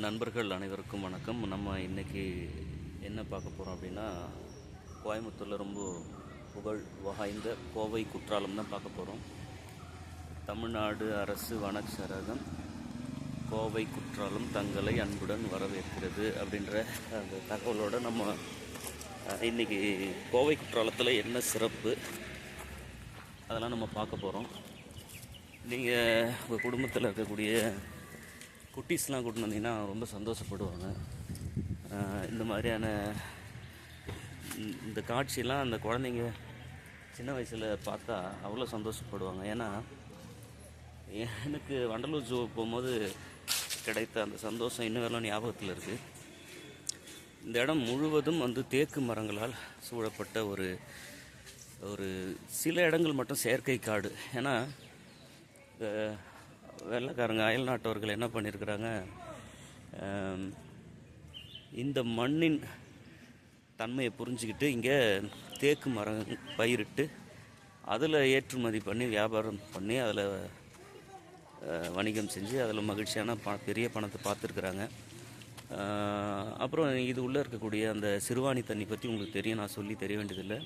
நண்பர்கள் அனைவருக்கும் வணக்கம். நம்ம இன்றைக்கி என்ன பார்க்க போகிறோம் அப்படின்னா கோயம்புத்தூரில் ரொம்ப புகழ் வாய்ந்த கோவை குற்றாலம் தான் பார்க்க போகிறோம் தமிழ்நாடு அரசு வனச்சரகம் கோவை குற்றாலம் தங்களை அன்புடன் வரவேற்கிறது அப்படின்ற அந்த தகவலோட நம்ம இன்றைக்கி கோவை குற்றாலத்தில் என்ன சிறப்பு அதெல்லாம் நம்ம பார்க்க போகிறோம் நீங்கள் உங்கள் குடும்பத்தில் இருக்கக்கூடிய குட்டீஸ்லாம் கூட்டின்னு வந்தீங்கன்னா ரொம்ப சந்தோஷப்படுவாங்க. இந்த மாதிரியான இந்த- இந்த காட்சியெல்லாம் அந்த குழந்தைங்க சின்ன வயசில் பார்த்தா அவ்வளோ சந்தோஷப்படுவாங்க. ஏன்னா எனக்கு வண்டலூர் ஜூ போகும்போது கிடைத்த அந்த சந்தோஷம் இன்னும் வரலாம் ஞாபகத்தில் இருக்குது இந்த இடம் முழுவதும் வந்து தேக்கு மரங்களால் சூழப்பட்ட ஒரு ஒரு சில இடங்கள் மட்டும் செயற்கை காடு ஏன்னா வெள்ளைக்காரங்க அயல் நாட்டவர்கள் என்ன பண்ணியிருக்கிறாங்க இந்த மண்ணின் தன்மையை புரிஞ்சுக்கிட்டு இங்கே தேக்கு மரம் பயிரிட்டு அதில் ஏற்றுமதி பண்ணி வியாபாரம் பண்ணி அதில் வணிகம் செஞ்சு அதில் மகிழ்ச்சியான ப பெரிய பணத்தை பார்த்துருக்குறாங்க. அப்புறம் இது உள்ளே இருக்கக்கூடிய அந்த சிறுவாணி தண்ணி பற்றி உங்களுக்கு தெரியும் நான் சொல்லி தெரிய வேண்டியதில்லை.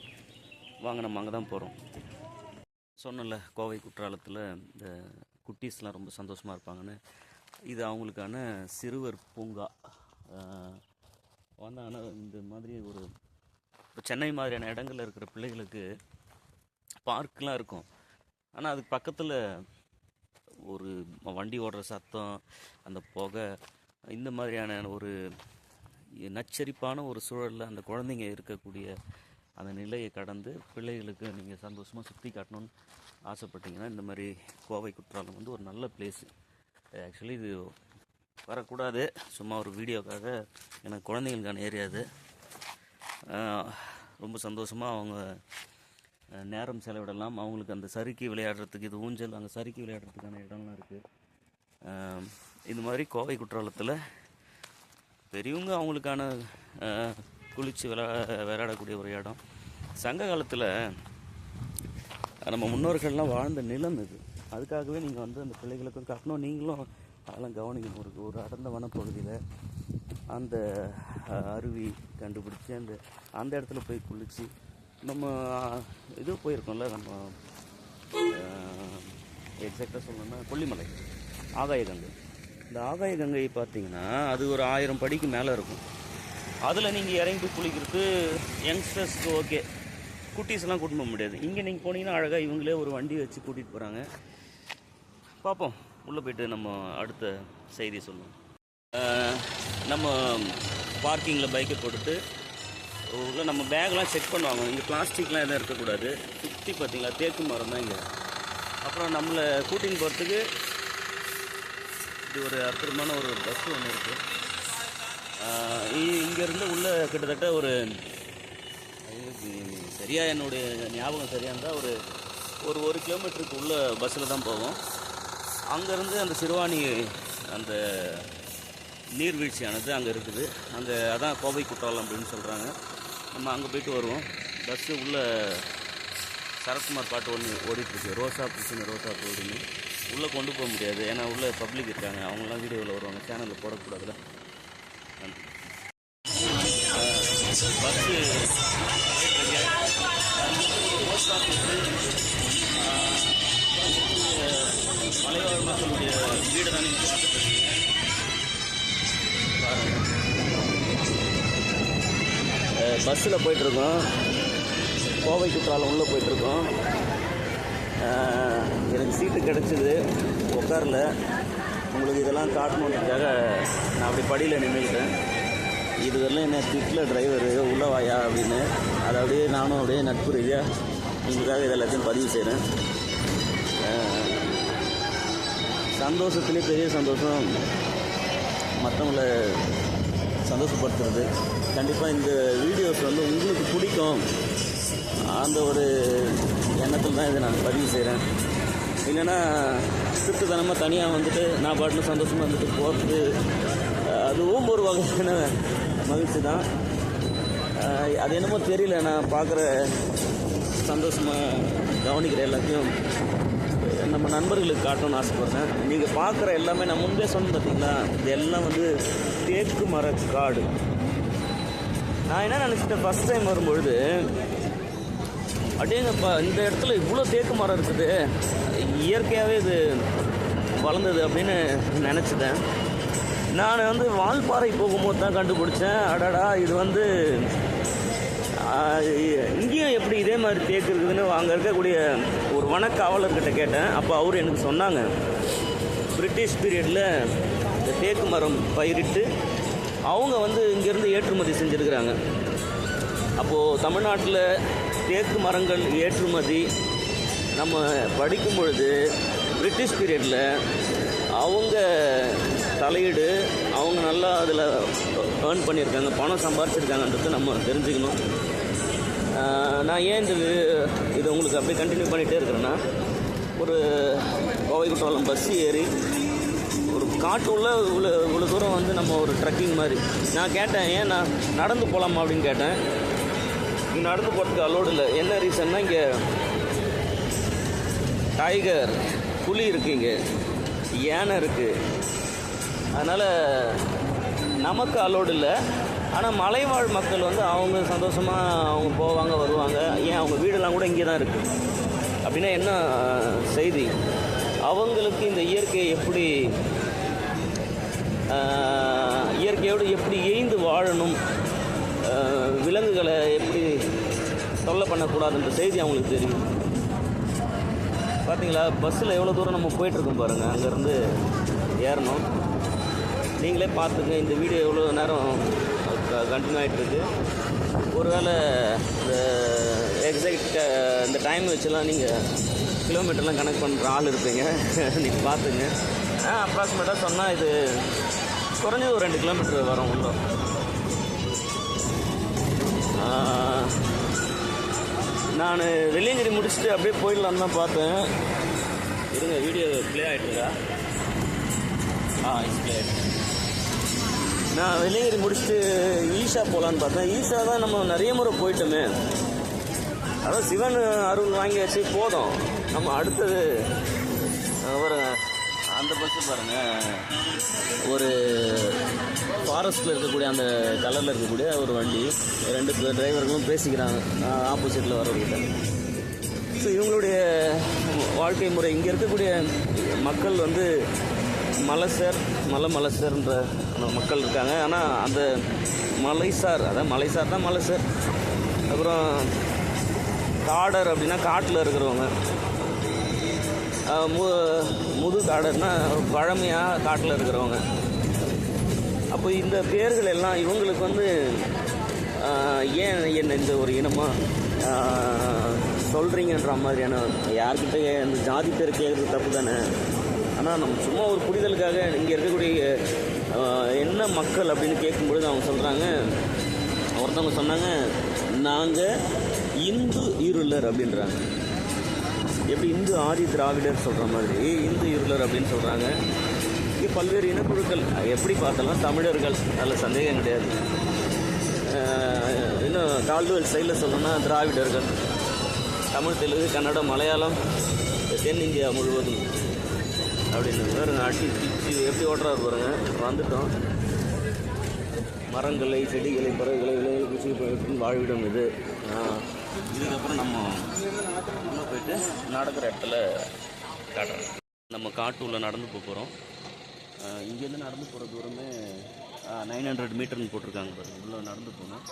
வாங்க நம்ம அங்கே தான் போகிறோம். சொன்னல கோவை குற்றாலத்தில் இந்த குட்டீஸ்லாம் ரொம்ப சந்தோஷமாக இருப்பாங்கன்னு. இது அவங்களுக்கான சிறுவர் பூங்கா. வந்தாங்கன்னா இந்த மாதிரி ஒரு இப்போ சென்னை மாதிரியான இடங்கள்ல இருக்கிற பிள்ளைகளுக்கு பார்க்கெலாம் இருக்கும். ஆனால் அதுக்கு பக்கத்தில் ஒரு வண்டி ஓடுற சத்தம் அந்த புகை இந்த மாதிரியான ஒரு நச்சரிப்பான ஒரு சூழலில் அந்த குழந்தைங்க இருக்கக்கூடிய அந்த நிலையை கடந்து பிள்ளைகளுக்கு நீங்கள் சந்தோஷமாக சுற்றி காட்டணும்னு ஆசைப்பட்டீங்கன்னா இந்த மாதிரி கோவை குற்றாலம் வந்து ஒரு நல்ல பிளேஸு ஆக்சுவலி இது வரக்கூடாது. சும்மா ஒரு வீடியோக்காக எனக்கு குழந்தைங்களுக்கான ஏரியாது ரொம்ப சந்தோஷமாக அவங்க நேரம் செலவிடலாம். அவங்களுக்கு அந்த சறுக்கி விளையாடுறதுக்கு இது ஊஞ்சல் அங்கே சறுக்கி விளையாடுறதுக்கான இடம்லாம் இருக்குது இது மாதிரி கோவை குற்றாலத்தில் பெரியவங்க அவங்களுக்கான அஹ், குளிச்சு விளா விளையாடக்கூடிய ஒரு இடம். சங்க காலத்தில் நம்ம முன்னோர்கள்லாம் வாழ்ந்த நிலம் இது. அதுக்காகவே நீங்கள் வந்து அந்த பிள்ளைகளுக்கும் கட்டணும். நீங்களும் அதெல்லாம் கவனிக்கணும். ஒரு ஒரு அடர்ந்த வனப்பகுதியில் அந்த அருவி கண்டுபிடிச்சி அந்த அந்த இடத்துல போய் குளிச்சு நம்ம இது போயிருக்கோம்ல நம்ம எக்ஸாக்டாக சொல்லணும்னா கொல்லிமலை ஆகாய கங்கை. இந்த ஆகாய கங்கை பார்த்தீங்கன்னா அது ஒரு ஆயிரம் படிக்கு மேலே இருக்கும். அதில் நீங்கள் இறங்கி குளிக்கிறது யங்ஸ்டர்ஸ்க்கு ஓகே குட்டீஸ்லாம் கூட்டிட்டு போக முடியாது. இங்கே நீங்கள் போனீங்கன்னா அழகாக இவங்களே ஒரு வண்டி வச்சு கூட்டிகிட்டு போகிறாங்க பார்ப்போம் உள்ளே போயிட்டு நம்ம அடுத்த செய்தி சொல்லுவோம். நம்ம பார்க்கிங்கில் பைக்கை போட்டுட்டு உள்ள நம்ம பேக்லாம் செக் பண்ணுவாங்க இங்கே பிளாஸ்டிக்லாம் எதுவும் இருக்கக்கூடாது. சுற்றி பார்த்தீங்களா தேக்கு மரம் தான் இங்கே. அப்புறம் நம்மளை கூட்டின்னு போகிறதுக்கு இது ஒரு அற்புதமான ஒரு பஸ் ஒன்று இருக்குது இங்கேருந்து உள்ளே கிட்டத்தட்ட ஒரு சரியாக என்னுடைய ஞாபகம் சரியாக இருந்தால் ஒரு ஒரு ஒரு கிலோமீட்டருக்கு உள்ள பஸ்ஸில் தான் போவோம். அங்கேருந்து அந்த சிறுவாணி அந்த நீர்வீழ்ச்சியானது அங்கே இருக்குது. அங்கே அதான் கோவை குற்றாலம் அப்படின்னு சொல்கிறாங்க நம்ம அங்கே போயிட்டு வருவோம். பஸ்ஸு உள்ள சரத்குமார் பாட்டு ஒன்று ஓடிட்டுருக்கு. ரோசா பிடிச்சின ரோசா போடுன்னு உள்ளே கொண்டு போக முடியாது. ஏன்னா உள்ளே பப்ளிக் இருக்காங்க. அவங்களாம் வீடியோவில் வருவாங்க. சேனலில் போடக்கூடாதுல. பஸ்ஸு மலைவாழ் மக்களுடைய வீடு பஸ்ஸில் போயிட்டுருக்கோம். கோவை குற்றாலம் உள்ளே போயிட்டுருக்கோம். எனக்கு சீட்டு கிடச்சிது. உட்காரல. உங்களுக்கு இதெல்லாம் காட்டணுன்றதுக்காக நான் அப்படி படியில் நின்றுக்கிட்டேன். இது வரலாம் என்ன திட்டில் டிரைவரு உள்ளே வாயா அப்படின்னு. அதை அப்படியே நானும் அப்படியே நட்பு ரீதியாக உங்களுக்காக இது எல்லாத்தையும் பதிவு செய்கிறேன் சந்தோஷத்துலேயே பெரிய சந்தோஷம். மற்றவங்களை சந்தோஷப்படுத்துறது. கண்டிப்பாக இந்த வீடியோஸ் வந்து உங்களுக்கு பிடிக்கும். அந்த ஒரு எண்ணத்தில் தான் இதை நான் பதிவு செய்கிறேன் இல்லைன்னா திருட்டுத்தனமாக தனியாக வந்துட்டு நான் பாட்டில் சந்தோஷமாக வந்துட்டு போகிறது அதுவும் ஒரு வகையான மகிழ்ச்சி தான். அது என்னமோ தெரியல. நான் பார்க்குற சந்தோஷமாக கவனிக்கிற எல்லாத்தையும் நம்ம நண்பர்களுக்கு காட்டணும்னு ஆசைப்படுறேன். நீங்கள் பார்க்குற எல்லாமே நான் முன்பே சொன்னேன் பார்த்தீங்களா இது எல்லாம் வந்து தேக்கு மர காடு. நான் என்ன நினச்சிட்டேன்? ஃபஸ்ட் டைம் வரும்பொழுது அப்படியேங்கப்பா இந்த இடத்துல இவ்வளோ தேக்கு மரம் இருக்குது. இயற்கையாகவே இது வளர்ந்தது அப்படின்னு நினச்சிட்டேன். நான் வந்து வால்பாறை போகும்போது தான் கண்டுபிடிச்சேன். அடடா இது வந்து இங்கேயும் எப்படி இதே மாதிரி தேக்கு இருக்குதுன்னு அங்கே இருக்கக்கூடிய ஒரு வனக்காவலர்கிட்ட கேட்டேன். அப்போ அவர் எனக்கு சொன்னாங்க பிரிட்டிஷ் பீரியடில் இந்த தேக்கு மரம் பயிரிட்டு அவங்க வந்து இங்கேருந்து ஏற்றுமதி செஞ்சுருக்கிறாங்க. அப்போது தமிழ்நாட்டில் தேக்கு மரங்கள் ஏற்றுமதி நம்ம படிக்கும் பொழுது பிரிட்டிஷ் பீரியடில் அவங்க தலையீடு அவங்க நல்லா அதில் ஏர்ன் பண்ணியிருக்காங்க பணம் சம்பாரிச்சிருக்காங்கன்றது நம்ம தெரிஞ்சுக்கணும். நான் ஏன் இந்த இதை உங்களுக்கு அப்படியே கண்டினியூ பண்ணிகிட்டே இருக்கிறேன்னா ஒரு கோவை குற்றாலம் பஸ் ஏறி ஒரு காட்டுள்ள இவ்வளோ இவ்வளோ தூரம் வந்து நம்ம ஒரு ட்ரெக்கிங் மாதிரி. நான் கேட்டேன் ஏன் நான் நடந்து போகலாமா அப்படின்னு கேட்டேன். இங்கே நடந்து போகிறதுக்கு அலோடு இல்லை. என்ன ரீசன்னா இங்கே டைகர் புலி இருக்குது இங்கே. யானை இருக்குது அதனால் நமக்கு அலோடு இல்லை. ஆனால் மலைவாழ் மக்கள் வந்து அவங்க சந்தோஷமாக அவங்க போவாங்க வருவாங்க. ஏன்? அவங்க வீடெல்லாம் கூட இங்கே தான் இருக்குது அப்படின்னா என்ன செய்தி? அவங்களுக்கு இந்த இயற்கையை எப்படி இயற்கையோடு எப்படி எய்ந்து வாழணும் விலங்குகளை எப்படி தொல்லை பண்ணக்கூடாதுன்ற செய்தி அவங்களுக்கு தெரியும். பார்த்தீங்களா பஸ்ஸில் எவ்வளோ தூரம் நம்ம போயிட்டுருக்கோம் பாருங்கள் அங்கேருந்து ஏறணும். நீங்களே பார்த்துங்க இந்த வீடியோ எவ்வளோ நேரம் கண்டினியூ ஆகிட்டுருக்கு ஒருவேளை இந்த எக்ஸாக்ட் இந்த டைம் வச்சுலாம் நீங்கள் கிலோமீட்டர்லாம் கனெக்ட் பண்ணுற ஆள் இருப்பீங்க. நீங்கள் பார்த்துங்க. ஆ அப்ராக்சிமேட்டாக சொன்னால் இது குறைஞ்சது ஒரு ரெண்டு கிலோமீட்டர் வரும் உள்ள. நான் வெள்ளியங்கிரி முடிச்சுட்டு அப்படியே போயிடலான்னு தான் பார்த்தேன். இருங்க வீடியோ ப்ளே ஆகிட்டுருக்கா ஆ ப்ளே ஆகிட்டு நான் வெளியேறி முடிச்சுட்டு ஈஷா போகலான்னு பார்த்தேன். ஈஷா தான் நம்ம நிறைய முறை போயிட்டோமே. அதான் சிவன் அருள் வாங்கி வச்சு போதும். நம்ம அடுத்தது அஹ், ஒரு அந்த பஸ்ஸு பாருங்கள் ஒரு ஃபாரஸ்ட்டில் இருக்கக்கூடிய அந்த கலரில் இருக்கக்கூடிய ஒரு வண்டி ரெண்டு டிரைவர்களும் பேசிக்கிறாங்க. ஆப்போசிட்டில் வரவர்கிட்ட. ஸோ இவங்களுடைய வாழ்க்கை முறை இங்கே இருக்கக்கூடிய மக்கள் வந்து மலைசர் மலை மலசர்ன்ற மக்கள் இருக்காங்க. ஆனால் அந்த மலைசார் அதான் மலைசார் தான் மலைசர். அப்புறம் காடர் அப்படின்னா காட்டில் இருக்கிறவங்க. மு முது காடர்னா பழமையாக காட்டில் இருக்கிறவங்க. அப்போ இந்த பேர்கள் எல்லாம் இவங்களுக்கு வந்து ஏன் என்ன இந்த ஒரு இனமாக சொல்கிறீங்கன்ற மாதிரியான யார்கிட்ட இந்த ஜாதி பேர் கேட்குறது தப்பு தானே? ஆனால் நம்ம சும்மா ஒரு புரிதலுக்காக இங்கே இருக்கக்கூடிய என்ன மக்கள் அப்படின்னு கேட்கும்பொழுது அவங்க சொல்கிறாங்க ஒருத்தவங்க சொன்னாங்க நாங்கள் இந்து இருளர் அப்படின்றாங்க. எப்படி இந்து ஆதி திராவிடர் சொல்கிற மாதிரி இந்து இருளர் அப்படின்னு சொல்கிறாங்க இங்கே பல்வேறு இனக்குழுக்கள் எப்படி பார்த்தாலும் தமிழர்கள் அதில் சந்தேகம் கிடையாது. இன்னும் கால்டுவல் சைடில் சொல்லணும்னா திராவிடர்கள். தமிழ் தெலுங்கு கன்னடம் மலையாளம் தென்னிந்தியா முழுவதும். அப்படின்னு. பாருங்க அட்டி பிச்சு எப்படி ஓட்டுறாரு பாருங்க. வந்துட்டோம். மரங்களை செடிகளை பறவைகளை விலங்குகளை குச்சி வாழ்விடும் இது. இதுக்கப்புறம் நம்ம உள்ளே போயிட்டு நடக்கிற இடத்துல காட்டுறோம். நம்ம காட்டு உள்ள நடந்து போக போகிறோம் இங்கேருந்து நடந்து போகிற தூரமே நைன் ஹண்ட்ரட் மீட்டர்னு போட்டிருக்காங்க பாருங்கள் உள்ளே நடந்து போகணும்.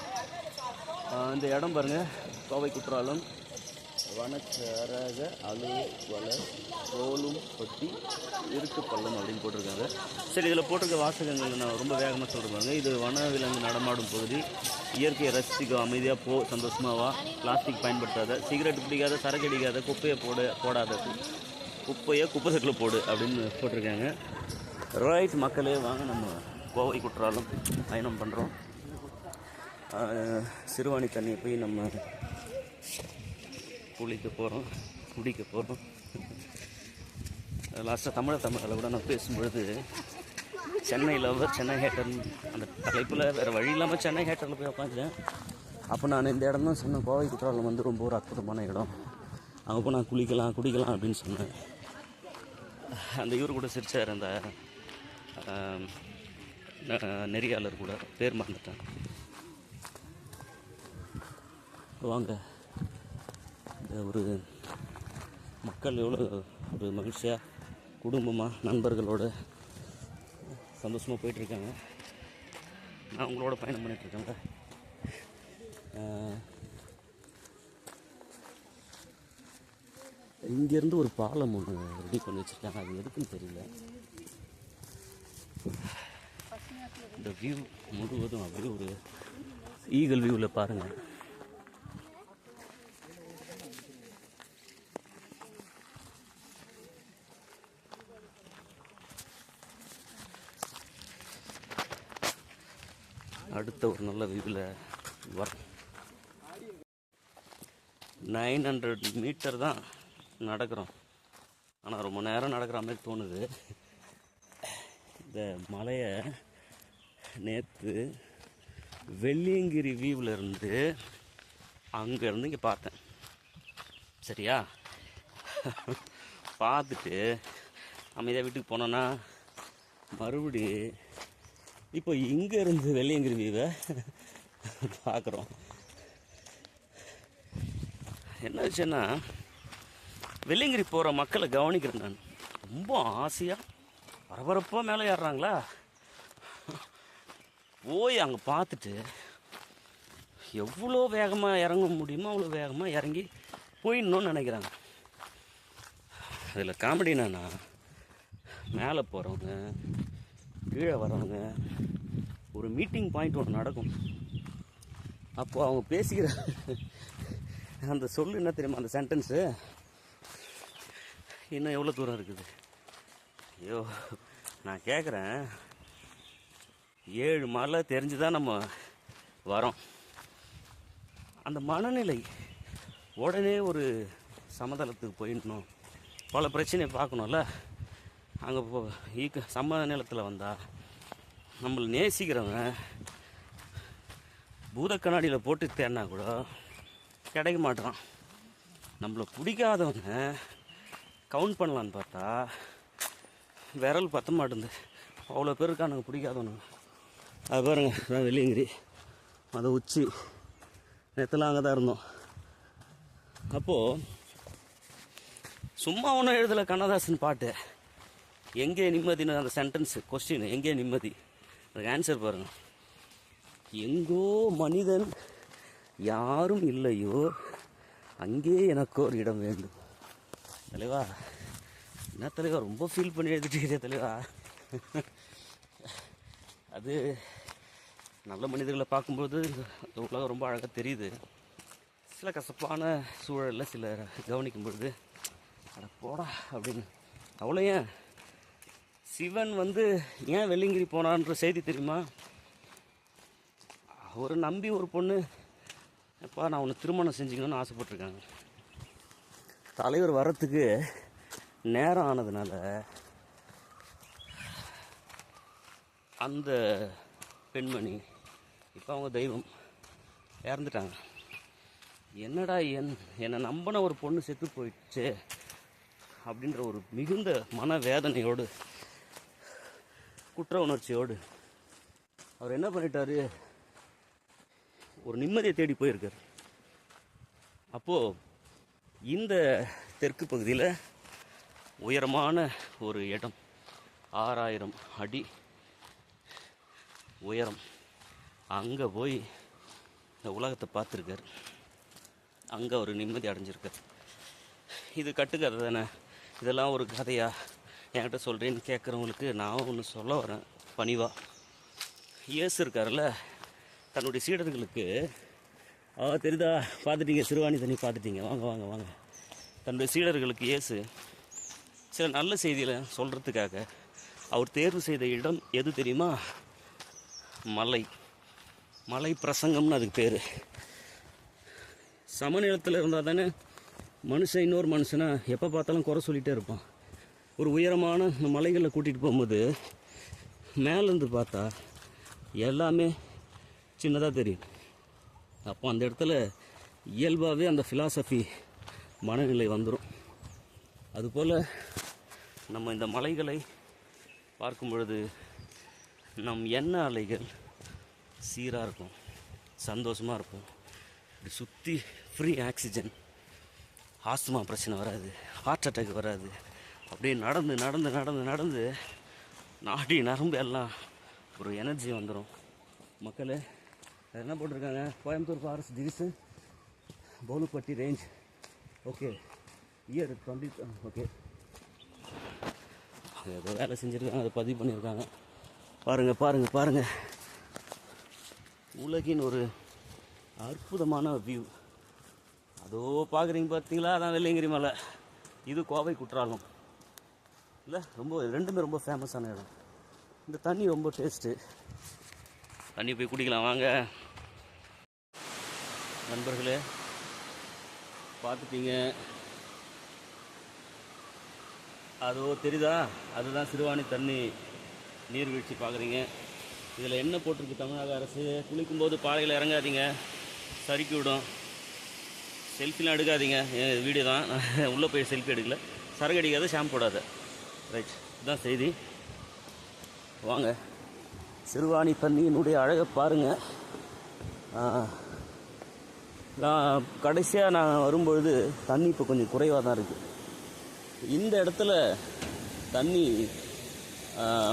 இந்த இடம் பாருங்கள் கோவை குற்றாலம். வனச்சரக அலுவலர் கோலும் பட்டி இருக்கு பள்ளம் அப்படின்னு போட்டிருக்காங்க. சரி இதில் போட்டிருக்க வாசகங்கள் நான் ரொம்ப வேகமாக சொல்கிறேன் இது வன விலங்கு நடமாடும் பகுதி. இயற்கையை ரசிக்க அமைதியாக போ சந்தோஷமாவா பிளாஸ்டிக் பயன்படுத்தாத சிகரெட் பிடிக்காத சரக்கு அடிக்காத குப்பையை போட போடாத. குப்பையை குப்பை சட்டில் போடு அப்படின்னு போட்டிருக்காங்க. ரைட் மக்களே வாங்க. நம்ம கோவை குற்றாலம் பயணம் பண்ணுறோம் சிறுவாணி தண்ணியை போய் நம்ம குளிக்க போகிறோம் குடிக்க போகிறோம் லாஸ்ட்டாக தமிழ தமிழில் கூட நான் பேசும்பொழுது சென்னை லவர் சென்னை ஹேட்டர் அந்த தலைப்பில் வேறு வழி இல்லாமல் சென்னை ஹேட்டரில் போய் உட்காந்துட்டேன் அப்போ நான் இந்த இடம் தான் சொன்னேன் கோவை குற்றாலம் வந்து ரொம்ப ஒரு அற்புதமான இடம். அங்கே போய் நான் குளிக்கலாம் குடிக்கலாம் அப்படின்னு சொன்னேன். அந்த இவர் கூட சிரிச்சார் அந்த நெறியாளர் கூட பேர் மறந்துட்டேன். வாங்க. ஒரு மக்கள் எவ்வளோ ஒரு மகிழ்ச்சியாக குடும்பமாக நண்பர்களோட சந்தோஷமாக போயிட்டுருக்காங்க. நான் உங்களோட பயணம் பண்ணிகிட்ருக்கேன்ல இங்கேருந்து ஒரு பாலம் ஒன்று ரெடி பண்ணி வச்சுருக்காங்க. அது எதுக்குன்னு தெரியல. இந்த வியூ முழுவதும் அப்படியே ஒரு ஈகல் வியூவில் பாருங்கள் அடுத்த ஒரு நல்ல வியூவில் வரும் நைன் ஹண்ட்ரட் மீட்டர் தான் நடக்கிறோம். ஆனால் ரொம்ப நேரம் நடக்கிற மாதிரி தோணுது. இந்த மலையை நேற்று வெள்ளியங்கிரி வியூவில் இருந்து அங்கேருந்து இங்கே பார்த்தேன். சரியா? பார்த்துட்டு அமைதியாக வீட்டுக்கு போனோன்னா மறுபடி இப்போ இங்கே இருந்து வெள்ளியங்கிரி வியூவை பார்க்குறோம் என்ன விஷயம்னா வெள்ளியங்கிரி போகிற மக்களை கவனிக்கிறேன் நான். ரொம்ப ஆசையாக பரபரப்பாக மேலே ஏறுறாங்களா? போய் அங்கே பார்த்துட்டு எவ்வளோ வேகமாக இறங்க முடியுமோ அவ்வளோ வேகமாக இறங்கி போயிடணும்னு நினைக்கிறாங்க. அதில் காமெடி என்னன்னா மேலே போகிறவங்க கீழே வரவங்க ஒரு மீட்டிங் பாயிண்ட் ஒன்று நடக்கும். அப்போது அவங்க பேசிக்கிற அந்த சொல்லு என்ன தெரியுமா அந்த சென்டென்ஸு இன்னும் எவ்வளோ தூரம் இருக்குது? ஐயோ நான் கேட்குறேன் ஏழு மலை தெரிஞ்சு தான் நம்ம வரோம். அந்த மனநிலை உடனே ஒரு சமதளத்துக்கு போயிடணும். பல பிரச்சனையை பார்க்கணும்ல. அங்கே போ ஈக்க சம நிலத்தில் வந்தால் நம்மளை நேசிக்கிறவன் பூத கண்ணாடியில் போட்டு தேடினா கூட கிடைக்க மாட்டான். நம்மளை பிடிக்காதவனை கவுண்ட் பண்ணலான்னு பார்த்தா விரல் பத்த மாட்டேங்குது. அவ்வளோ பேர் இருக்கானுங்க பிடிக்காதவனுங்க அது பாருங்க நான் வெள்ளியங்கிரி. அதை உச்சி. நேற்றுலாம் அங்கே தான் இருந்தோம். அப்போது சும்மா ஒன்றும் எழுதலை கண்ணதாசன் பாட்டு. எங்கே நிம்மதின்னு அந்த சென்டென்ஸு கொஸ்டின் எங்கே நிம்மதி? அதுக்கு ஆன்சர் பாருங்க. எங்கோ மனிதன் யாரும் இல்லையோ அங்கே எனக்கு ஒரு இடம் வேண்டும். தலைவா என்ன தலைவா ரொம்ப ஃபீல் பண்ணி எழுதிட்டு தலைவா. அது நல்ல மனிதர்களை பார்க்கும்போது இந்த உலகம் ரொம்ப அழகாக தெரியுது. சில கசப்பான சூழலில் சில கவனிக்கும் பொழுது அட போடா அப்படின்னு. அவ்வளோ ஏன்? சிவன் வந்து ஏன் வெள்ளிங்கிரி போனான்ற செய்தி தெரியுமா? அவரை நம்பி ஒரு பொண்ணு. எப்பா நான் உன்னை திருமணம் செஞ்சுக்கணும்னு ஆசைப்பட்டிருக்காங்க. தலைவர் வர்றதுக்கு நேரம் ஆனதுனால அந்த பெண்மணி இப்போ அவங்க தெய்வம் இறந்துட்டாங்க. என்னடா என் என்னை நம்பின ஒரு பொண்ணு செத்து போயிடுச்சு அப்படின்ற ஒரு மிகுந்த மன வேதனையோடு குற்ற உணர்ச்சியோடு அவர் என்ன பண்ணிட்டாரு? ஒரு நிம்மதியை தேடி போயிருக்கார். அப்போது இந்த தெற்கு பகுதியில் உயரமான ஒரு இடம் ஆறாயிரம் அடி உயரம். அங்கே போய் இந்த உலகத்தை பார்த்துருக்கார். அங்கே ஒரு நிம்மதி அடைஞ்சிருக்கார். இது கட்டுக்கதை தானே? இதெல்லாம் ஒரு கதையாக என்கிட்ட சொல்கிறேன்னு கேட்குறவங்களுக்கு நான் ஒன்று சொல்ல வரேன். பணிவாக இயேசு இருக்கார்ல தன்னுடைய சீடர்களுக்கு ஆ தெரியுதா? பார்த்துட்டீங்க சிறுவாணி தண்ணி பார்த்துட்டீங்க. வாங்க வாங்க வாங்க. தன்னுடைய சீடர்களுக்கு இயேசு சில நல்ல செய்திகளை சொல்கிறதுக்காக அவர் தேர்வு செய்த இடம் எது தெரியுமா? மலை. மலை பிரசங்கம்னு அதுக்கு பேர். சமநிலத்தில் இருந்தால் தானே மனுஷன் இன்னொரு மனுஷனை எப்போ பார்த்தாலும் குறை சொல்லிகிட்டே இருப்பான். ஒரு உயரமான இந்த மலைகளில் கூட்டிகிட்டு போகும்போது மேலேருந்து பார்த்தா எல்லாமே சின்னதாக தெரியும். அப்போ அந்த இடத்துல இயல்பாகவே அந்த ஃபிலாசபி மனநிலை வந்துடும் அதுபோல் நம்ம இந்த மலைகளை பார்க்கும் பொழுது நம் எண்ண அலைகள் சீராக இருக்கும் சந்தோஷமாக இருக்கும். இப்படி சுற்றி ஃப்ரீ ஆக்சிஜன் ஆஸ்துமா பிரச்சனை வராது ஹார்ட் அட்டாக் வராது. அப்படியே நடந்து நடந்து நடந்து நடந்து நாடி நரம்பு எல்லாம் ஒரு எனர்ஜி வந்துடும் மக்கள் என்ன போட்டிருக்காங்க? Coimbatore forest division Polupatti range okay year twenty okay ஏதோ வேலை செஞ்சுருக்காங்க அதை பதிவு பண்ணியிருக்காங்க. பாருங்கள் பாருங்கள் பாருங்கள் உலகின் ஒரு அற்புதமான வியூ அதோ பார்க்குறீங்க பார்த்தீங்களா? அதான் வெள்ளையங்கிரி மலை. இது கோவை குற்றாலம். இல்லை ரொம்ப ரெண்டுமே ரொம்ப ஃபேமஸான இடம். இந்த தண்ணி ரொம்ப டேஸ்ட்டு தண்ணி போய் குடிக்கலாம் வாங்க. நண்பர்களே பார்த்துட்டீங்க. அதோ தெரியுதா? அதுதான் சிறுவாணி தண்ணி நீர்வீழ்ச்சி பார்க்குறீங்க இதில் என்ன போட்டிருக்கு தமிழக அரசு? குளிக்கும்போது பாறையில் இறங்காதீங்க. சறுக்கி விடும். செல்ஃபிலாம் எடுக்காதீங்க. என் வீடியோ தான். உள்ளே போய் செல்ஃபி எடுக்கல. சரக்கு அடிக்காத ஷாம்பு போடாத. ரைட் இதுதான் செய்தி. வாங்க. சிறுவாணி தண்ணியினுடைய அழகை பாருங்கள் நான் கடைசியாக நான் வரும்பொழுது தண்ணி இப்போ கொஞ்சம் குறைவாக தான் இருக்குது இந்த இடத்துல தண்ணி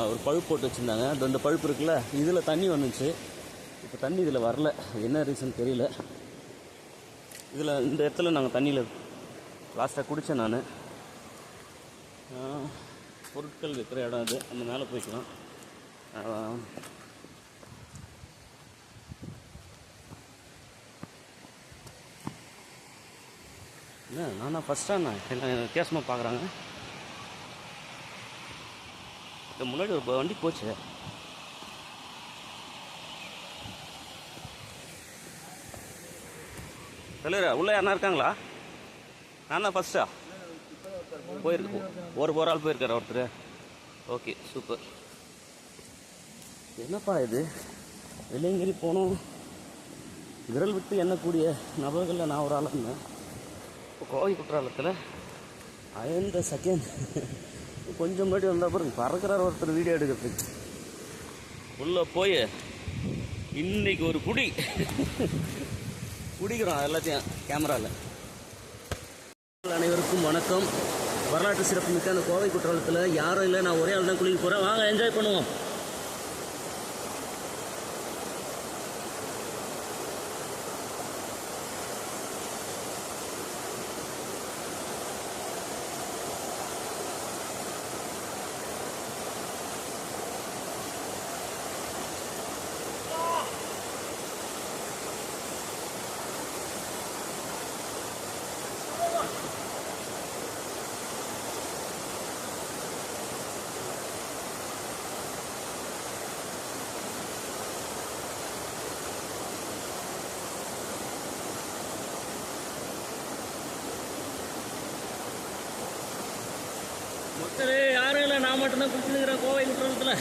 ஒரு பழுப்பு போட்டு வச்சுருந்தாங்க. அந்த அந்த பழுப்பு இருக்குல்ல இதில் தண்ணி வந்துச்சு. இப்போ தண்ணி இதில் வரல. என்ன ரீசன் தெரியல. இதில் இந்த இடத்துல நாங்கள் தண்ணியில் லாஸ்ட்டாக குடித்தேன் நான். பொருட்கள் விற்கிற இடம் அது அந்த மேலே போய்க்கலாம். என்ன நானா ஃபஸ்ட்டாண்ணா நான் எல்லாம் வித்தியாசமாக பார்க்குறாங்க இப்போ முன்னாடி ஒரு வண்டி போச்சு. தலைவர் உள்ளே யாருன்னா இருக்காங்களா? நான் தான் ஃபஸ்ட்டா போயிருக்கு ஒரு ஒரு ஆள் போயிருக்காரு ஒருத்தர். ஓகே சூப்பர் என்னப்பா இது? வெள்ளையங்கிரி போனோம். விரல் விட்டு எண்ணக்கூடிய நபர்களில் நான் ஒரு ஆளு இருந்தேன். இப்போ கோவை குற்றாலத்தில் ஐந்த செகண்ட். கொஞ்சம் முன்னாடி வந்தால் பாருங்க பறக்கிறார் ஒருத்தர் வீடியோ எடுக்கிறதுக்கு. உள்ளே போய் இன்னைக்கு ஒரு குடி. குடிக்கிறோம் எல்லாத்தையும் கேமராவில் அனைவருக்கும் வணக்கம். வரலாற்று சிறப்புமிக்க அந்த கோவை குற்றாலத்தில் யாரும் இல்லை. நான் ஒரே ஆள் தான் குளிக்க போகிறேன் வாங்க என்ஜாய் பண்ணுவோம் மக்களே யாரும் இல்லை நான் மட்டும்தான் குளிச்சுருக்கிறேன் கோவை குற்றாலத்தில்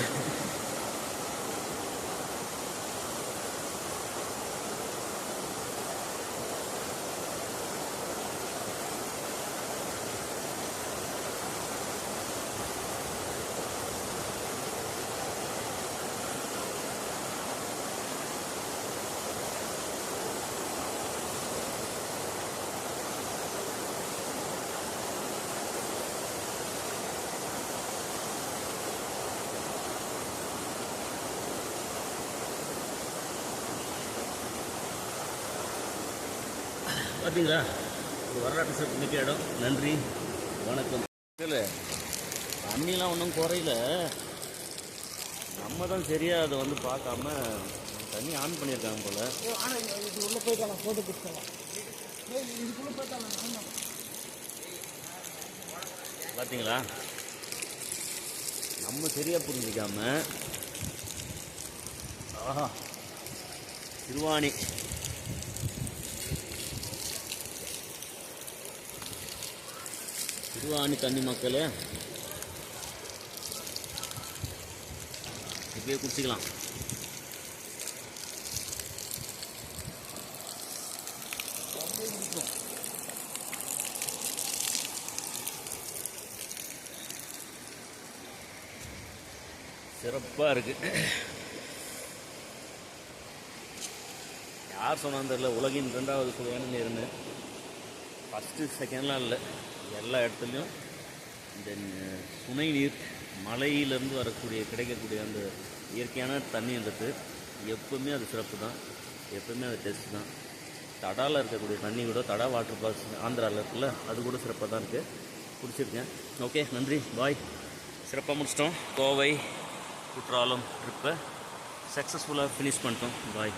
பார்த்தீங்களா? ஒரு வரலாற்று சிறப்பு மிக்க இடம். நன்றி. வணக்கம். இல்லை. தண்ணிலாம் ஒன்றும் குறையில. நம்ம தான் சரியாக அதை வந்து பார்க்காம தண்ணி ஆன் பண்ணியிருக்காங்க போல. இது உள்ள போயிட்டாலாம் போட்டு பிடிச்சலாம் இதுக்குள்ள போயிட்டாலாம் பார்த்தீங்களா நம்ம சரியாக புரிஞ்சிக்காம ஆஹா சிறுவாணி சிறுவாணி தண்ணி மக்களே இப்பயே குடிச்சிக்கலாம் சிறப்பாக இருக்குது யார் சொன்னான்னு தெரில உலகின் ரெண்டாவது சுவையான நேருன்னு. ஃபஸ்ட்டு செகண்ட்லாம் இல்லை. எல்லா இடத்துலையும் இந்த சுனை நீர் மலையிலேருந்து வரக்கூடிய கிடைக்கக்கூடிய அந்த இயற்கையான தண்ணின்றது எப்பவுமே அது சிறப்பு தான். எப்பவுமே அது டெஸ்ட் தான். தடாவில் இருக்கக்கூடிய தண்ணி கூட தடா வாட்டர் ஃபால்ஸ் ஆந்திராவில் இருக்குல்ல அது கூட சிறப்பாக தான் இருக்குது பிடிச்சிருக்கேன் ஓகே நன்றி. பாய் சிறப்பாக முடிச்சிட்டோம். கோவை குற்றாலம் ட்ரிப்பை சக்ஸஸ்ஃபுல்லாக ஃபினிஷ் பண்ணிட்டோம். பாய்